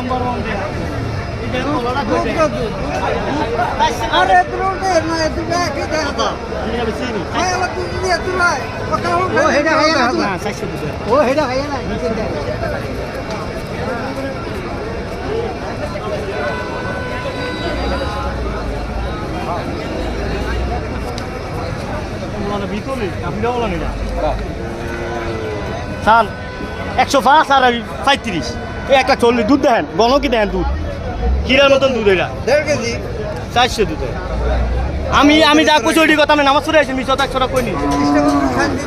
Number one. আরে না দেখো। ও হেডা খাই না ও হেডা খাই না আপনি বলা নিলা খান একশো পাঁচ আর পঁয়ত্রিশ। এই একটা চল্লিশ দুধ দেন গণ কি দেন দুধ কিরার মতন দুধ এটা দেড় কেজি চারশো দুধ আমি আমি যা কইছি ওইটি কথা আমি নামাজ পড়ে আছি মিশো একশো টাকা কইনি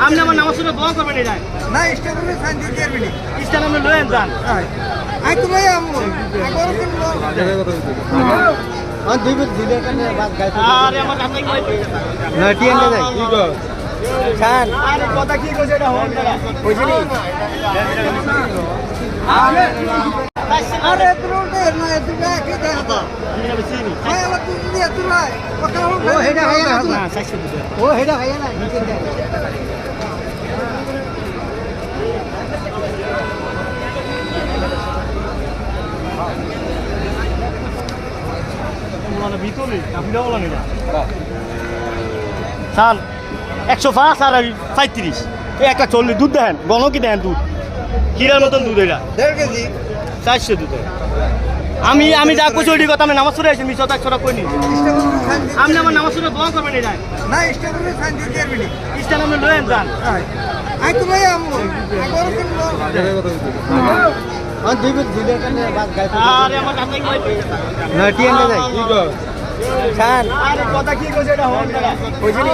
আপনি আমার নামাজ পড়ে দোয়া করবেন এটা না ইস্টা করে খান দি দেড় মিনিট ইস্টান লয়েন যান আই তো ভাই আগর কোন আর দুই বিল দিলে কেন বাদ গাইতে আরে আমার কাছে না টিএন দে যাই কি কর খান। আরে কথা কি কইছে এটা হন না কইছিনি আরে এত রোটে না এত ব্যাকে দেখো ভাই আমার দুধ দিয়ে কথা ও হেডা খাই না না ও হেডা খাই না মানে ভিতরে আপনি বলা নিলা খান একশো পাঁচ আর এই একটা চল্লিশ দুধ দেন গণ কি দেন দুধ? কিরার মতন দুধ এটা। দেড় কেজি। চারশো দুধ। আমি আমি যা কইছি ওইটি কথা আমি নামাজ পড়ে আছি মিশো ইস্টা করে খান আপনি আমার নামাজ পড়ে দোয়া করবেন এটা না ইস্টা করে খান দি দেড় মিনিট আপনি লয়েন যান। আই তো ভাই আমু আগর কোন আর দিলে কেন বাদ গাইতে আরে আমার কাছে কই না টিএন দে যাই কি কর? খান আর কথা কি কইছে এটা হল না কইছিনি